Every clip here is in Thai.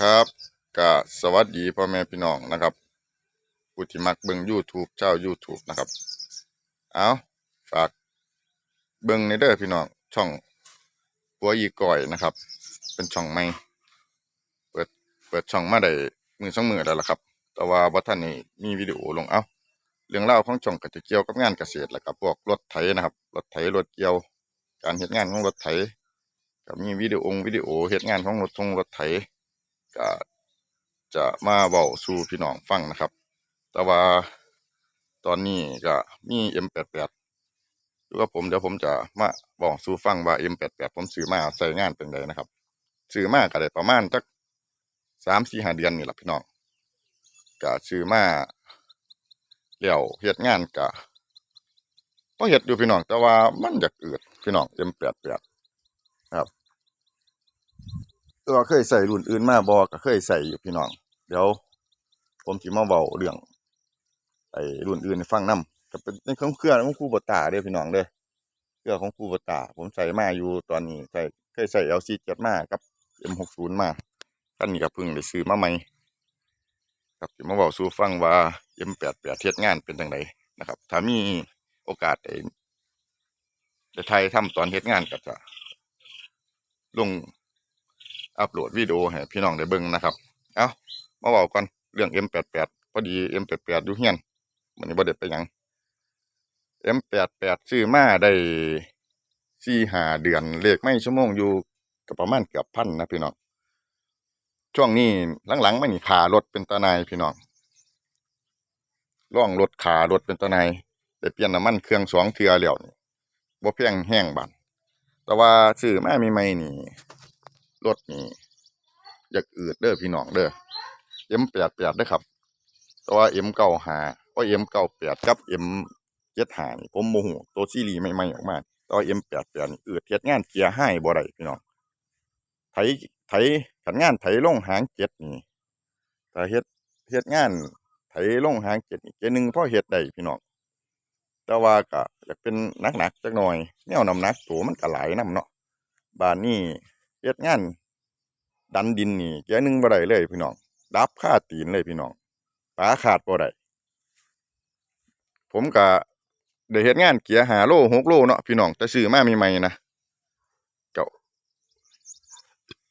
ครับก็สวัสดีพ่อแม่พี่น้องนะครับผู้ที่มักเบิ่ง YouTube เจ้า YouTube นะครับ เอาฝากเบิ่งในเด้อพี่น้องช่องปัวอีก่อยนะครับ เป็นช่องใหม่เปิดเปิดช่องมาได้มือสองมือแล้วล่ะครับ แต่ว่าบ่ทันนี่มีวิดีโอลงเอาเรื่องเล่าของช่องก็จะเกี่ยวกับงานเกษตรแล้วก็พวกรถไถนะครับรถไถรถเกี่ยว การเฮ็ดงานของรถไถก็มีวิดีโอวิดีโอเฮ็ดงานของรถทงรถไถ ก็จะมาเว้าสู่พี่น้องฟังนะครับ แต่ว่าตอนนี้ก็มี M88 อยู่กับผมเดี๋ยวผมจะมาบอกสู่ฟังว่า M88 ผมซื้อมาใช้งานเป็นไงนะครับซื้อมาก็ได้ประมาณจักสามสี่ห้าเดือนนี่แหละพี่น้องก็ซื้อมาแล้วเฮ็ดงานก็พอเฮ็ดอยู่พี่น้อง แต่ว่ามันอยากอืดพี่น้อง M88 ตัวเคยใส่รุ่นอื่นมาบอก็เคยใส่อยู่พี่น้อง เดี๋ยว ผมสิมาเว้าเรื่องไอ้รุ่นอื่นฟังนํก็เป็นเครื่องเครื่องของครูบตาเด้อพี่น้องเด้อเครื่องของครูบตา ผมใส่มาอยู่ตอนนี้ใส่เคยใส่ LC7 มากับ M60 มาคันนี้ก็เพิ่งได้ซื้อมาใหม่ครับสิมาเว้าสู่ฟังว่า M88 เฮ็ดงานเป็นจังไดนะครับ ถ้ามีโอกาสได้ได้ถ่ายทำตอนเฮ็ดงานก็จะลง อัปโหลดวิดีโอให้พี่น้องได้เบิ่งนะครับเอามาเว้าก่อนเรื่อง M88 พอดี M88 อยู่เฮียนมื้อนี้บ่ได้ไปยัง M88 ซื้อมาได้4-5เดือนเลขไม่ชั่วโมงอยู่ก็ประมาณเกือบพันนะพี่น้องช่วงนี้หลังๆไมานี่ค่ารถเป็นตานายพี่น้องล่องรถค่ารถเป็นตานายได้เปลี่ยนน้ำมันเครื่องสองเทื่อแล้วนี่บ่แพงแฮงบาดแต่ว่าซื้อมาใหม่นี่ รถนี่อยากอืดเด้อพี่น้องเด้อ M88 เด้อครับ แต่ว่า M95 ก็ M98 กับ M75 นี่ผมบ่ฮู้ตัวซีรีส์ใหม่ๆออกมาแต่ว่า M88 นี่อืดเฮ็ดงานเกียร์ไฮบ่ได้พี่น้องไถไถคันงานไถลงหางเจ็ดนี่ถ้าเฮ็ดเฮ็ดงานไถลงหางเจ็ดนี่เกียร์หนึ่งพอเฮ็ดได้พี่น้องแต่ว่าก็อยากเป็นหนักจักหน่อยแนวน้ำหนักตัวมันก็หลายนำเนาะบานนี้ เฮ็ดงาน ดันดินนี่เกียหนึ่งบ่ได้เลยพี่น้องดับคาตีนเลยพี่น้องปาขาดบ่ได้ผมก็ได้เฮ็ดงานเกียร์5โล6โลเนาะพี่น้องแต่ซื้อมาใหม่ๆนะ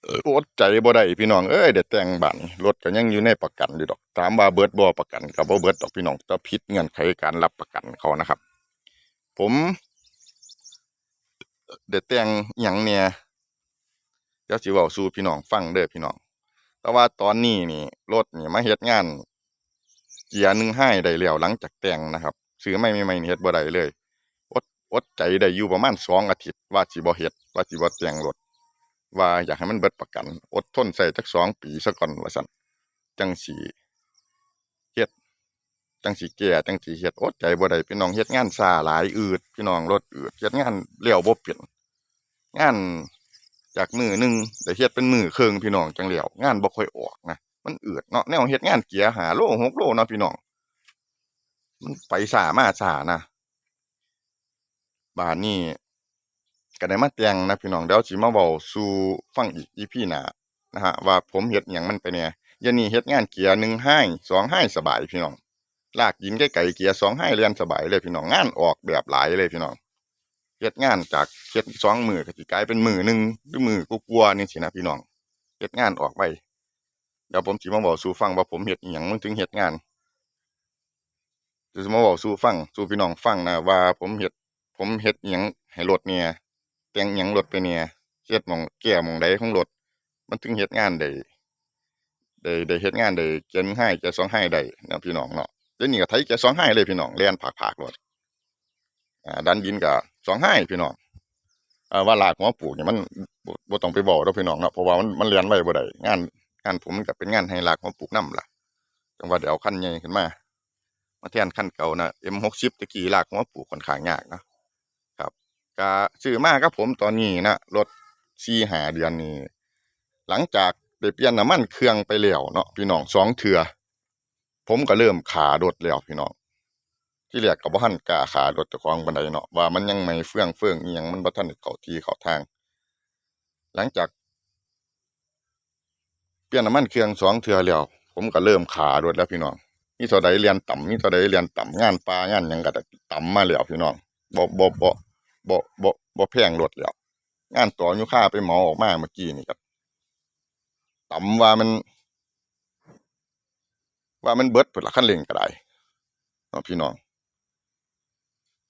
เอ่ออดใจบ่ได้พี่น้องเอ้ยได้แต่งบ้านรถก็ยังอยู่ในประกันอยู่ดอกถามว่าเบิดบ่ประกันก็บ่เบิดดอกพี่น้องแต่ผิดเงื่อนไขการรับประกันเขานะครับ ผมได้แต่งอิหยังแหน่ย เดี๋ยวสิเว้าสู่พี่น้องฟังเด้อพี่น้อง แต่ว่าตอนนี้นี่รถนี่มาเฮ็ดงานเกียร์หนึ่งให้ได้แล้วหลังจากแต่งนะครับซื้อใหม่ใหม่ๆนี่เฮ็ดบ่ได้เลยอดอดใจได้อยู่ประมาณสองอาทิตย์ว่าสิบ่เฮ็ดว่าสิบ่แต่งรถว่าอยากให้มันเบิดประกัน อดทนใส่จักสองปีซะก่อนว่าซั่นจังสิเฮ็ดจังสิแก้จังสิเฮ็ดอดใจบ่ได้พี่น้องเฮ็ดงานช้าหลายอืดพี่น้องรถอืดเฮ็ดงานเลี้ยวบ่เป็นงาน จากมือหนึ่งได้เฮ็ดเป็นมือเครึ่งพี่น้องจังแล้วงานบ่ค่อยออกนะมันอืดเนาะแนวเฮ็ดงานเกียร์หาโลหกโลเนาะพี่น้องมันไปช้ามาช้านะบาดนี้ก็ได้มาแต่งนะพี่น้องเดี๋ยวสิมาเว้าสู่ฟังอีก EP หน้านะฮะว่าผมเฮ็ดหยังมันไปแน่เดี๋ยวนี้เฮ็ดงานเกียร์1ให้2ให้สบายพี่น้องลากยิงไกลๆเกียร์2ให้เรียนสบายเลยพี่น้องงานออกแบบหลายเลยพี่น้อง เฮ็ดงานจากเฮ็ดสองมือก็สิกลายเป็นมือหนึ่งหรือมือกลัวๆนี่สินะพี่น้องเฮ็ดงานออกไปเดี๋ยวผมสิมาบอกสู่ฟังว่าผมเฮ็ดอิหยังมันถึงเฮ็ดงานจะมาบอกสู่ฟังสู่พี่น้องฟังนะว่าผมเฮ็ดผมเฮ็ดอิหยังให้รถเนี่ยแต่งอิหยังรถไปเนี่ยเฮ็ดหม้องแก้หม้องใดของรถมันถึงเฮ็ดงานได้ได้ได้เฮ็ดงานได้เกียร์หนึ่งให้เกียสองให้ได้นะพี่น้องเนาะเดี๋ยวนี้ก็ไถเกียสองให้เลยพี่น้องแล่นผากๆรถอ่าดันดินก็ สองให้พี่น้องอ่าว่าลากหัวปลูกเนี่ยมันบ่ต้องไปบอกดอกพี่น้องเนาะเพราะว่ามันมันเรียนไว้บ่ได้งานงานผมมันก็เป็นงานให้ลากหัวปลูกนํล่ะจังว่าได้เอาคันใหญ่ขึ้นมามาแทนคันเก่านะ M60 ตะกี้ลากหัวปลูกค่อนข้างยากนะครับก็ซื้อมากครับผมตอนนี้นะรถ4-5เดือนนี้ หลังจากได้เปลี่ยนน้ำมันเครื่องไปแล้วเนาะพี่น้องสองเทื่อผมก็เริ่มขารถแล้วพี่น้อง ที่แรกก็บ่ทันกาขารถเจ้าของปานใดเนาะว่ามันยังใหม่เฟื่องเฟื่องอีหยังมันบ่ทันเข้าที่เข้าทาง หลังจากไปลี่ยนน้ำมันเครื่องสองเทือแล้วผมก็เริ่มขารถแล้วพี่น้องมีเท่าใดเรียนต่ำมีเท่าใดเรียนต่ำงานปลางานยังก็ต่ำมาแล้วพี่น้องบ่บ่บ่บ่บ่บ่แพงรถแล้วงานต่ออยู่ค่าไปหมาออกมาเมื่อกี้นี่ก็ต่ำว่ามัน ว่ามันเบิดพุ่นละคันเร่งก็ได้พี่น้อง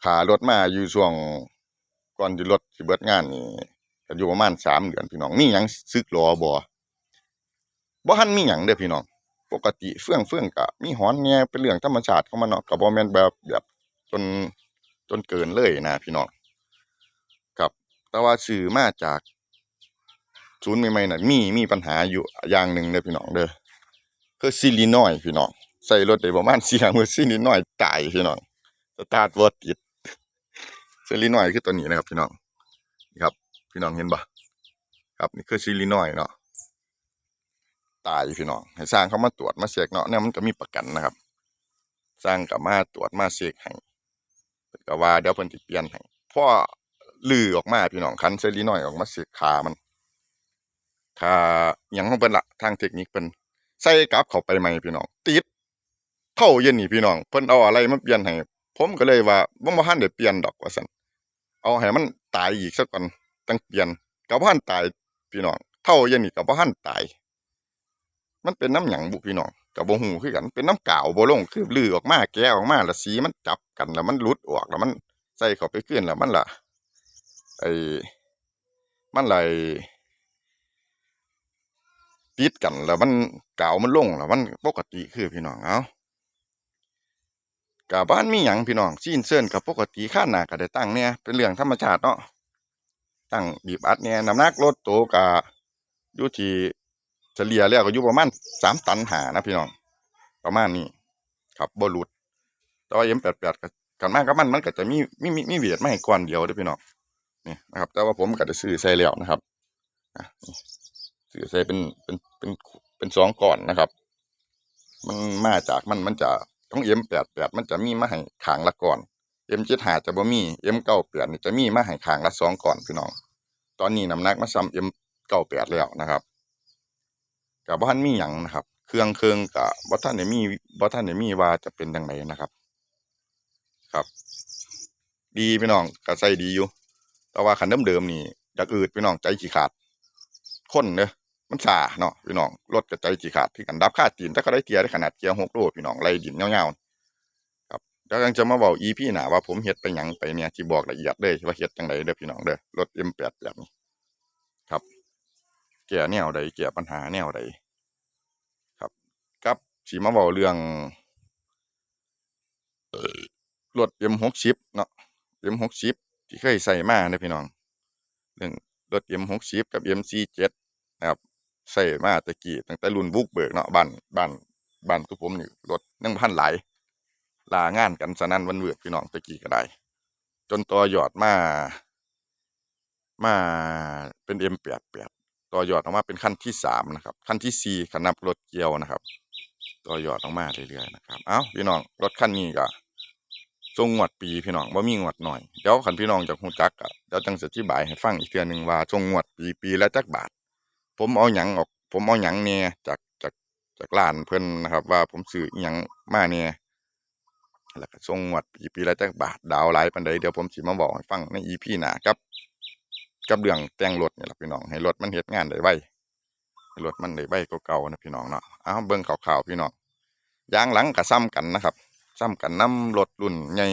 ขารถมาอยู่ช่วงก่อนที่รถสิเบิดงานนี่ก็อยู่ประมาณสามเดือนพี่น้องมีหยังซึกหรอบ่บ่ทันมีหยังเด้อพี่น้องปกติเฟื่องเฟื่องก็มีหอนแหน่เป็นเรื่องธรรมชาติของมันเนาะก็บ่แม่นแบบแบบจนจนเกินเลยนะพี่น้องครับ แต่ว่าซื้อมาจากศูนย์ใหม่ๆน่ะมีมีปัญหาอยู่อย่างหนึ่งเด้อพี่น้องเด้อคือซิลินอยพี่น้องใส่รถได้ประมาณ4มื้อซิลินอยตายพี่น้องสตาร์ทบ่ติด เซิลินอยคือตัวนี้นะครับพี่น้องนี่ครับ พี่น้องเห็นบ่ครับนี่คือซิลินอยเนาะตายพี่น้องให้สร้างเขามาตรวจมาเช็คเนาะเนี่ยมันก็มีประกันนะครับ สร้างกับมาตรวจมาเช็คให้ก็ว่าเดี๋ยวเพิ่นสิเปลี่ยนให้พ่อลือออกมาพี่น้องคันเซรีน้อยออกมาเช็คค่ามันค่าหยังของเพิ่นละทางเทคนิคเพิ่นใส่กลับเข้าไปใหม่พี่น้องติดเท่าเย็นนี่พี่น้องเพิ่นเอาอะไรมาเปลี่ยนให้ ผมก็เลยว่าบ่บ่ทันได้เปลี่ยนดอกว่าซั่นเอาให้มันตายอีกสักก่อนตั้งเปลี่ยนก็บ่ทันตายพี่น้องเท่าเย็นนี่ก็บ่ทันตาย มันเป็นน้ำหยังบุพี่น้องกับบ่ฮู้คือกันเป็นน้ำกาวบ่ลงคือลือออกมาแกะออกมาแล้วสีมันจับกันแล้วมันหลุดออกแล้วมันใส่เข้าไปขึ้นแล้วมันละไอ้มันไหลติดกันแล้วมันกาวมันลงแล้วมันปกติคือพี่น้องเอา กะบ้านมีหยังพี่น้องซีนเซินกับปกติค่าหนาก็ได้ตั้งเนี่ยเป็นเรื่องธรรมชาติเนาะตั้งบีบอัดเนี่ยน้ำหนักรถโตกะอยู่ที่เฉลี่ยแล้วก็อยู่ประมาณสามตันหานะพี่น้อง ประมาณนี้ครับบ่หลุดแต่ว่าเอ็มแปดแปดกันมากกับมันมันก็จะมีมีมีมีเวียดไมาให้ก้อนเดียวเด้อพี่น้องนี่นะครับ แต่ว่าผมก็จะซื้อใส่แล้วนะครับซื้อใส่เป็นเป็นเป็นเป็นสองก้อนนะครับ มันมาจากมันมันจะ ของเอ็มแปดแปดมันจะมีมาให้ขางละก้อนเอ็มเจ็ดหาจะบ่มีเอ็มเก้าแปดนี่จะมีมาให้ขางละสองก้อนพี่น้อง ตอนนี้น้ำหนักมาซ้ำเอ็มเก้าแปดแล้วนะครับกับบ้านมีหยังนะครับ เครื่องเครื่องกับบ่ท่านได้มีบ่ท่านได้มีว่าจะเป็นจังไดนะครับ ครับ ดีพี่น้องก็ใส่ดีอยู่ แต่ว่าคันเดิมๆนี่อยากอืดพี่น้องใจขี้ขาด คนเด้อ มันซาเนาะพี่น้องรถก็ใจขี้ขาดที่กันดับค่าตีนแต่ก็ได้เกียร์ได้ขนาดเกียร์6โลพี่น้องไล่ดินยาวๆครับแล้วยังจะมาเว้า EP หนาว่าผมเฮ็ดไปหยังไปเนี่ยที่บอกละเอียดเลยว่าเฮ็ดจังไดเด้อพี่น้องเด้อรถ M8 แปดแบบนี้ครับแก้แนวใดแก้ปัญหาแนวใดครับกับสีมาบอกเรื่องรถเอ่อรถ M60 เนาะ M60 ที่เคยใส่มาเด้อพี่น้องเรื่องรถ M60 กับ MC7 นะครับ ใส่มาตะกี้ตั้งแต่รุ่นบุกเบิกเนาะบ้านบ้านบ้านคือผมนี่รถยังพันหลายลางานกันสนั่นวันเวือดพี่น้องตะกี้ก็ได้ จนต่อยอดมา มาเป็น M88 ต่อยอดออกมาเป็นขั้นที่สามนะครับ ขั้นที่สี่ขนับรถเกียวนะครับ ต่อยอดออกมาเรื่อยๆนะครับ เอ้าพี่น้องรถคันนี้ก็ทรงงวดปีพี่น้องว่ามีงวดหน่อยเดี๋ยวคันพี่น้องจากหูจักก็เดี๋ยวจังสิอธิบายให้ฟังอีกเทื่อหนึ่งว่าทรงงวดปีปีละจักบาท ผมเอาหยังออก ผมเอาหยังเนี่ยจากจากจากร้านเพิ่อนนะครับ ว่าผมซื้อหยังมาเนี่ยแล้วก็ทรงงวดปีปีละจักบาทดาวหลายปานใดเดี๋ยวผมสิมาบอกให้ฟังใน EP หนาครับ กับเรื่องแต่งรถนี่แหละพี่น้องให้รถมันเฮ็ดงานได้ไวให้รถมันได้ไวกว่าเก่านะพี่น้องเนาะเอาเบิ่งข่าวๆพี่น้องยางหลังก็ซ้ำกันนะครับ ซ้ำกันนํรถรุ่นใหญ่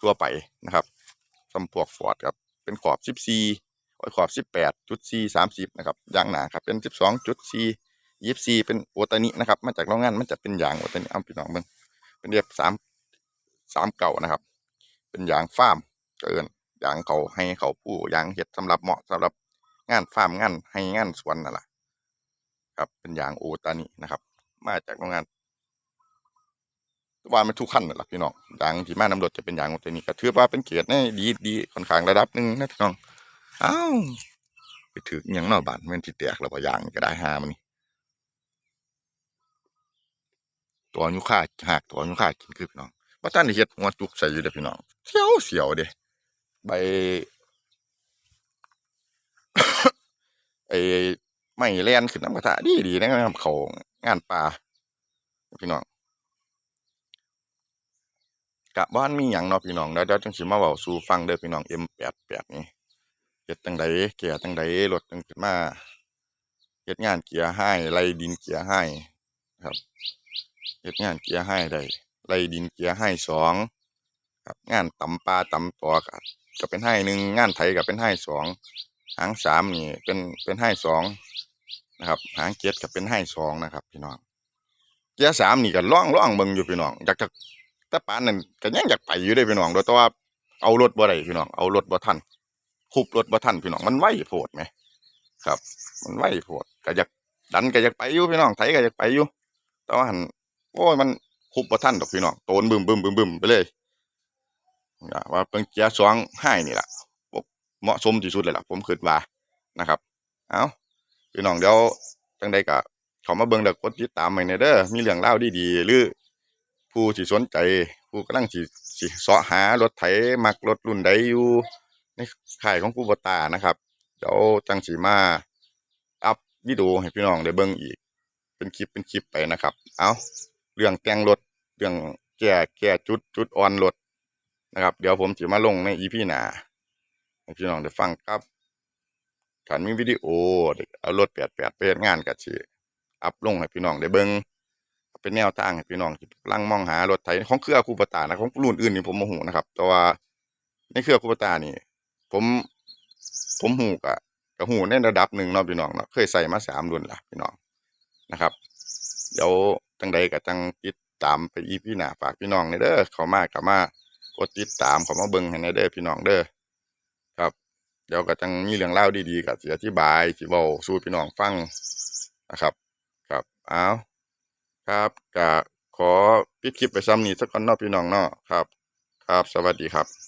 ทั่วไปนะครับซ้ำพวกฟอร์ดครับเป็นขอบ14 โอ้ยขอบ18.4 30นะครับยางหนาครับเป็น12.4 24เป็นโอตานินะครับมาจากโรงงานมันจะเป็นยางโอตานิเอาพี่น้องเบิ่งเป็นเรียบ3 3เก่านะครับ เป็นยางฟาร์มเกินยางเขาให้เขาผู้ยางเห็ดสำหรับเหมาะสำหรับงานฟาร์มงานให้งานสวนนั่นแหละครับเป็นยางโอตานินะครับ มาจากโรงงานว่ามันทุกขั้นหละพี่น้องยางที่มาน้ำรถจะเป็นยางโอตานิก็ถือว่าเป็นเกียรติในดีดีค่อนข้างระดับหนึ่งนะพี่น้อง อ้าวไปถืออย่างเนอบ้านมันที่แตกแล้วว่ายางก็ได้หามันนี่ตัวยุค่าหักตัวยุค่ากินคือพี่น้องว่าท่านเฮ็ดหัวจุกใส่อยู่เด้อพี่น้องเสียวเสียวเด้ใบไอ้ไม่แล่นขึ้นน้ำกระทะดีดีนะครับเขางานป่าพี่น้องกะบ้านมีหยังเนาะพี่น้องเดี๋ยวเดี๋ยวจังสิมาเว้าสู่ฟังเด้อพี่น้อง M88 นี่ เฮ็ดจังไดแก่จังไดรถจังขึ้นมาเฮ็ดงานเกียร์ให้ไล่ดินเกียร์ให้ครับเฮ็ดงานเกียร์ให้ได้ไล่ดินเกียร์ให้สองครับงานตำปลาตำตอก็ก็เป็นให้หนึ่งงานไถก็เป็นให้สองหางสามนี่เป็นเป็นให้สองนะครับหางเจ็ดก็เป็นให้สองนะครับ พี่น้องเกียร์สามนี่ก็ล่องล่องเบิ่งอยู่พี่น้องอยากจะแต่ปานนั้นก็ยังอยากไปอยู่เด้พี่น้องโดยแต่ว่าเอารถบ่ได้พี่น้องเอารถบ่ทัน คุบรถบ่ทันพี่น้องมันไหวโพดไหมครับ มันไหวโพดก็อยากดันก็อยากไปอยู่พี่น้องไถก็อยากไปอยู่แต่ว่าหันโอ้ยมันคุบบ่ทันดอกพี่น้องโตนบึมบึมบึมบึมไปเลยว่าเป็นเกียร์สองให้นี่แหละเหมาะสมที่สุดเลยล่ะผมคิดว่านะครับ เอาพี่น้องเดี๋ยวจังใดก็ขามาเบิ่งแล้วกดติดตามไว้ในเด้อมีเรื่องเล่าดีๆหรือผู้ที่สนใจ ผู้กำลังสิสิเสาะหารถไถมักรถรุ่นใดอยู่ ในข่ายของผู้บตานะครับ เดี๋ยวจังสีมา อัพวิดีโอให้พี่น้องได้เบิ่งอีก เป็นคลิปเป็นคลิปไปนะครับ เอาเรื่องแต่งรถเรื่องแก้แก้จุดจุดอ่อนรถนะครับ เดี๋ยวผมจะมาลงในอีพีหนาให้พี่น้องได้ฟังครับถ้ามีวิดีโอเอารถแปดแปดไปเฮ็ดงานก็สิอัพลงให้พี่น้องได้เบิ่งเป็นแนวทางให้พี่น้องที่ลังมองหารถไถของเครือคูปตานะของรุ่นอื่นนี่ผมโมโหนะครับ แต่ว่าในเครือคูปตานี่ ผม ผมหูกะกะหูในระดับหนึ่งเนาะพี่น้องเนาะเคยใส่มาสามรุ่นละพี่น้องนะครับ เดี๋ยวจังใดก็จังติดตามไปอีพี่หนาฝากพี่น้องในเด้อเขามากลับมากดติดตามเขามาเบิ่งให้ในเด้อพี่น้องเด้อครับ เดี๋ยวก็จังมีเรื่องเล่าดีๆก็สิอธิบายสิเว้าสู่พี่น้องฟังนะครับ ครับอ้าวครับก็ขอปิดคลิปไปซ้ำนี้สักก่อนเนาะพี่น้องเนาะครับ ครับสวัสดีครับ